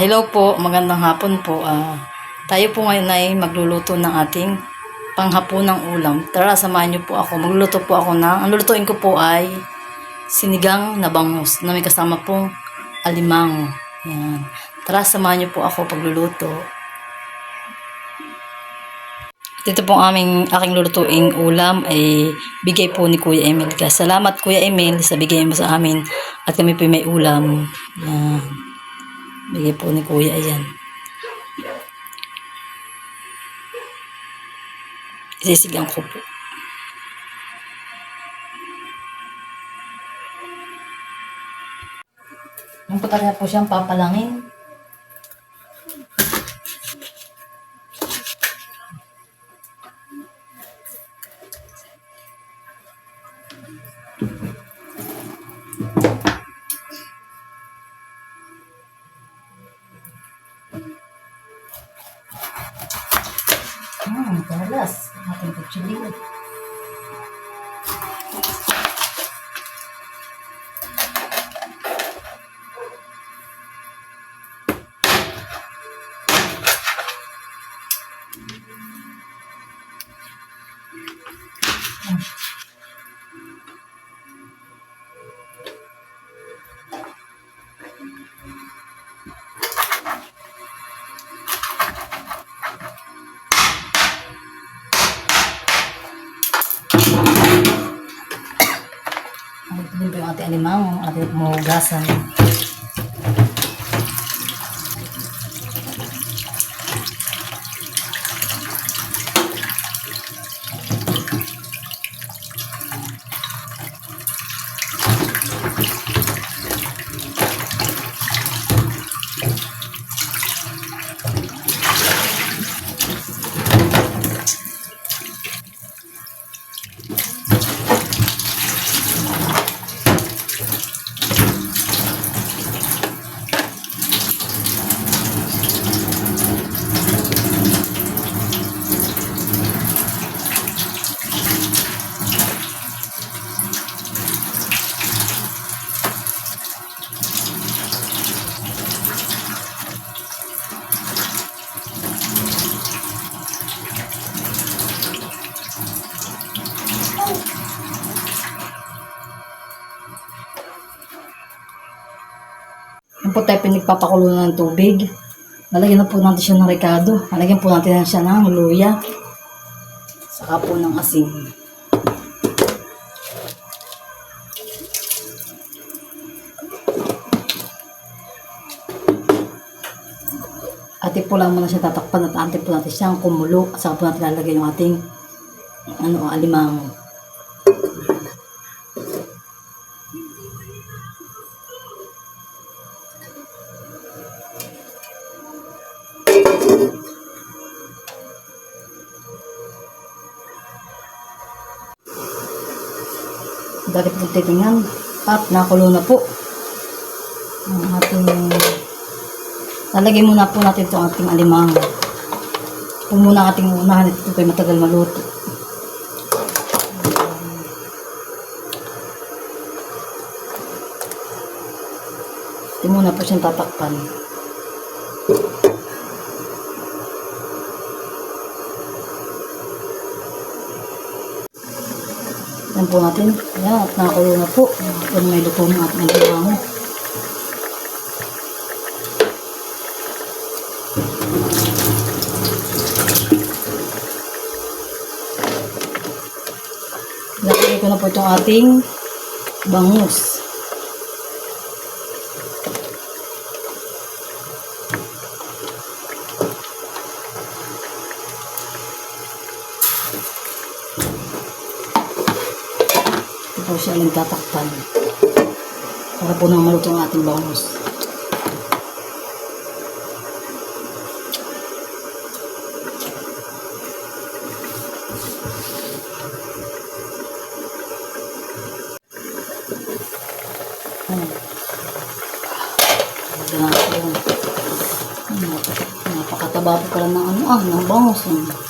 Hello po, magandang hapon po. Ah, tayo po ngayon ay magluluto ng ating panghapunang ulam. Tara, samahan niyo po ako. Magluluto po ako ng, ang lulutuin ko po ay sinigang na bangus na may kasama pong alimango. Yan. Tara, samahan niyo po ako pagluluto. Dito pong aming aking lulutuing ulam ay bigay po ni Kuya Emil. Salamat Kuya Emil sa bigay mo sa amin at kami po may ulam. Yan. Bigay po ni Kuya ayan. Isisigang ko po. Yung po talaga po siyang papalangin. Ito yung ating alimango, ating mahugasan. Yan po tayo pinagpapakulo ng tubig. Lalagyan na po natin siya ng rekado. Lalagyan po natin siya ng luya. Saka po ng asin. Ate po lang muna siya tatakpan at ante po natin siyang kumulo. Saka po natin lalagay yung ating ano, alimango. Titingnan. At nakulo na po. Ang ating... Lalagay muna po natin itong ating alimango. Ito muna ating unahan. Ito po ay matagal maluto. Ito muna po siyang tatakpan. Yan po natin. Yan, at nakakulo na po. Yan may luto ng ating alimango. Lagay ko na po itong ating bangus. Ito po siya yung tatakpan. Para po nang maluto ang ating bangus. Hmm. Napakataba po pala ng ano ah, ng bangus. Eh.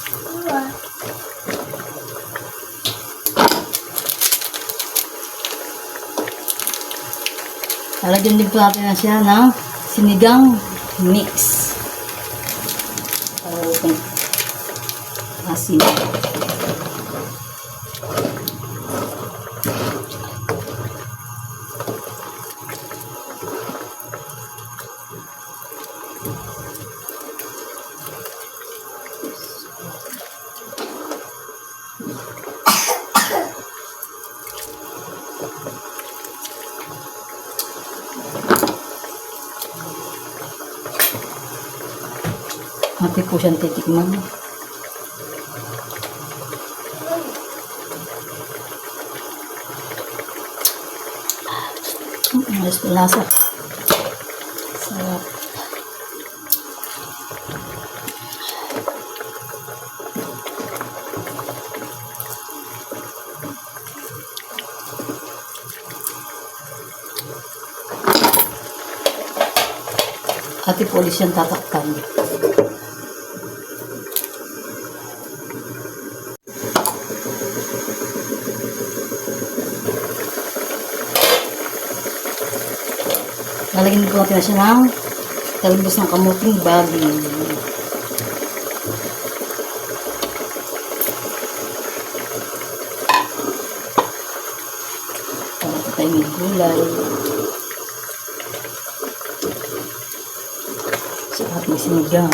Lalagyan din po natin na siya ng sinigang mix. Para itong asin. Hati po siyang titikman. Po lasa. Sarap. Ate po ulit siyang tatakpan. Lalagyan po natin na siya ng talbos ng kamuting babi. Para po tayo may gulay. Sa ating sinigang.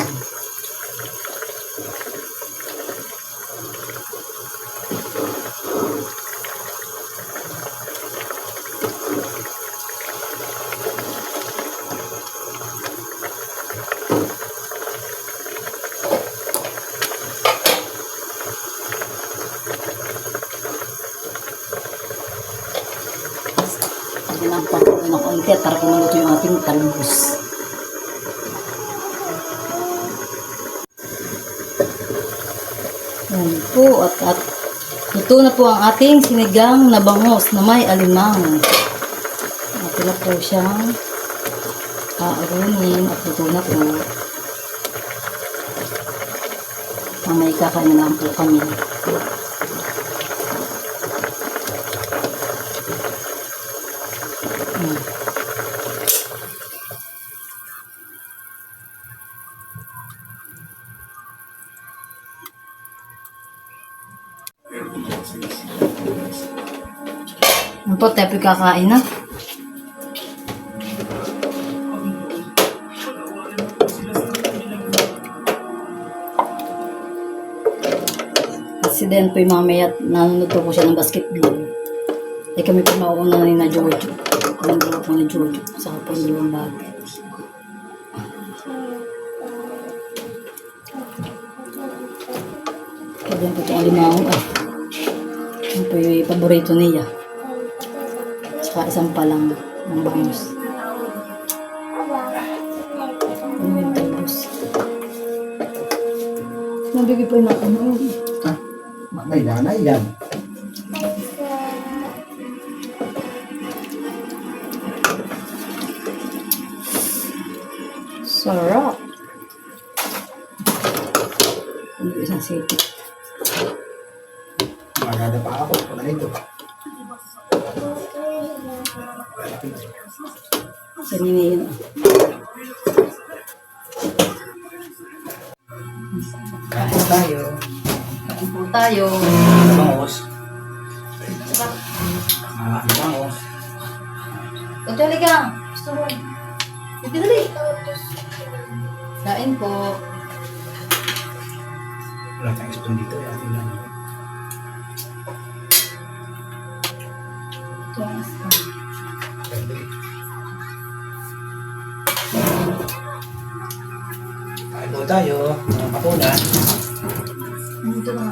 Lagyan ng pangkulo ng konti at para kumaluto yung ating talbos. Yan po at, at ito na po ang ating sinigang na bangos na may alimang. Ito na po siyang aarunin at ito na po. Mamay kakain na lang po kami. Hmm. Tayo po kakain na. Den po yung mamaya at nanonood po siya ng basketball. Eh kami po mauuna na ni na Jojo. Ang dalawa po ni Jojo. Saka po yung dalawang bag. Kaya po itong. Ay, yun po yung paborito niya. Saka isang palang ng bangus. Ano yung talbos? Nabigay po yung natin mo yun. Ah, may nanay yan. Sarap. Ano isang siti? Yun. Kain tayo. Kain po tayo. Bangos. Ah, bangos. Tutuloy ka. Gusto mo. Dito dali. Kain po. Wala tayong spoon dito. Atin lang. Ito ang isa. Tayo. Mga patula. Dito na.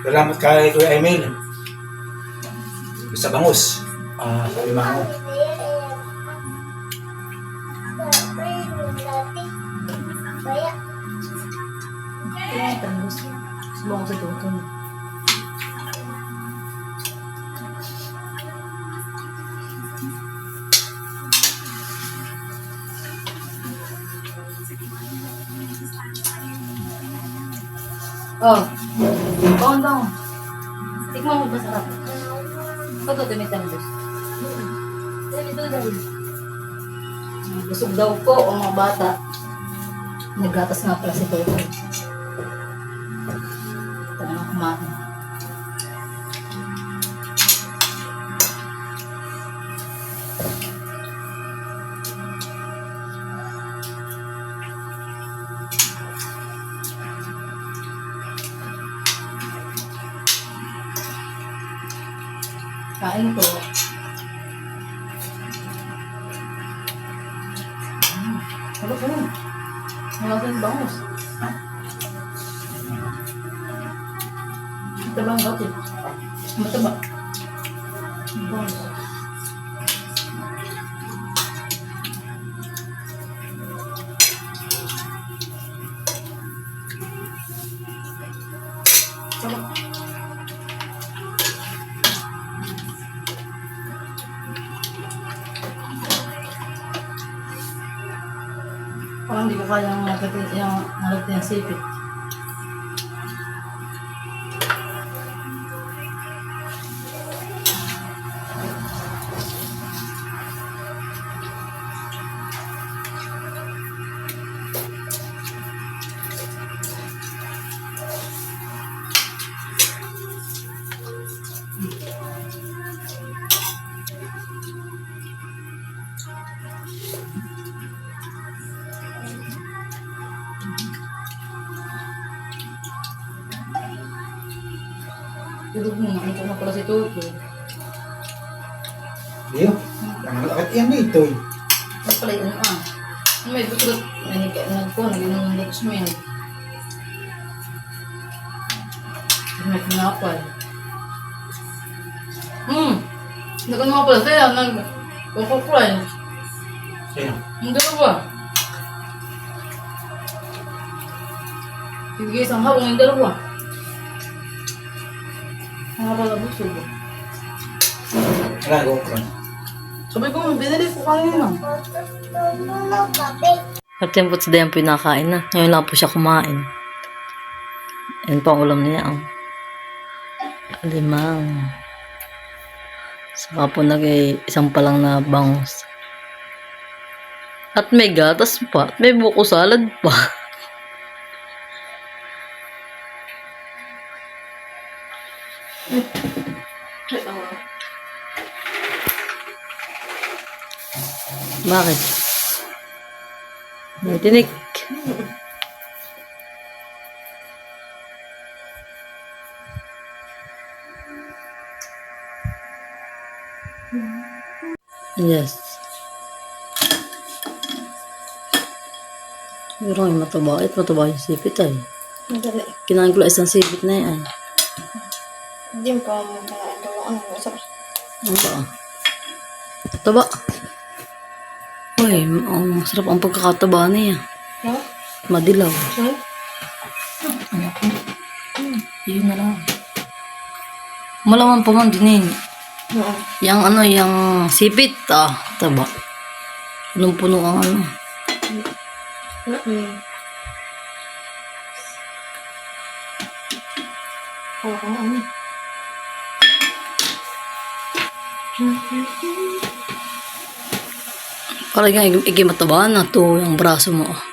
Salamat kay Kuya Emil. Sa bangus. Ah, sa limango. Kailangan Oh, bawang daw. Tikman mo, masarap. Ito to, tumitambos. Ganito dahil. Busog daw po ang mga bata. Naggatas nga pala si Toto. Ito na kumain. Kain ko. Ano ka na? Wala kang bangus. Mataba ang gati. Mataba. Bangus. Yung nalagyan yung sipit. Nakita na pala si Toto. Iyo. Ang lakad yan dito eh. Tapos pala yun ah. May butrot. May nag- nagpo, nag-inom ng Lux Milk. May pinapal. Hmm. Nagano nga pala sa'yo, nag... Coco-fry. Sino? Ang dalawa. Bigay isang habang yung dalawa. Pala busog. Wala ko. Sabi ko, binili ko kanina. Po si Dayan po yung nakain na. Ngayon lang po siya kumain. Yan po ang ulam niya. Ang limang. Saka po nag isang palang na bangus. At may gatas pa. May buko salad pa. Bakit? May tinik. Yes. Pero ay mataba. At mataba yung sipit ay. Kinain ko lang isang sipit na yan. Hindi mo pa mga gawa ano. Masarap. Ano ba? Taba. Uy, ang masarap ang pagkakataba niya. No? Madilaw. Sino? Yun na lang. Malaman pa man din eh. Oo. Yang ano, yang sipit. Ah, taba. Punong-puno ang ano. Wala may... Oo, ano, Parang yung ikimataba na to, yung braso mo.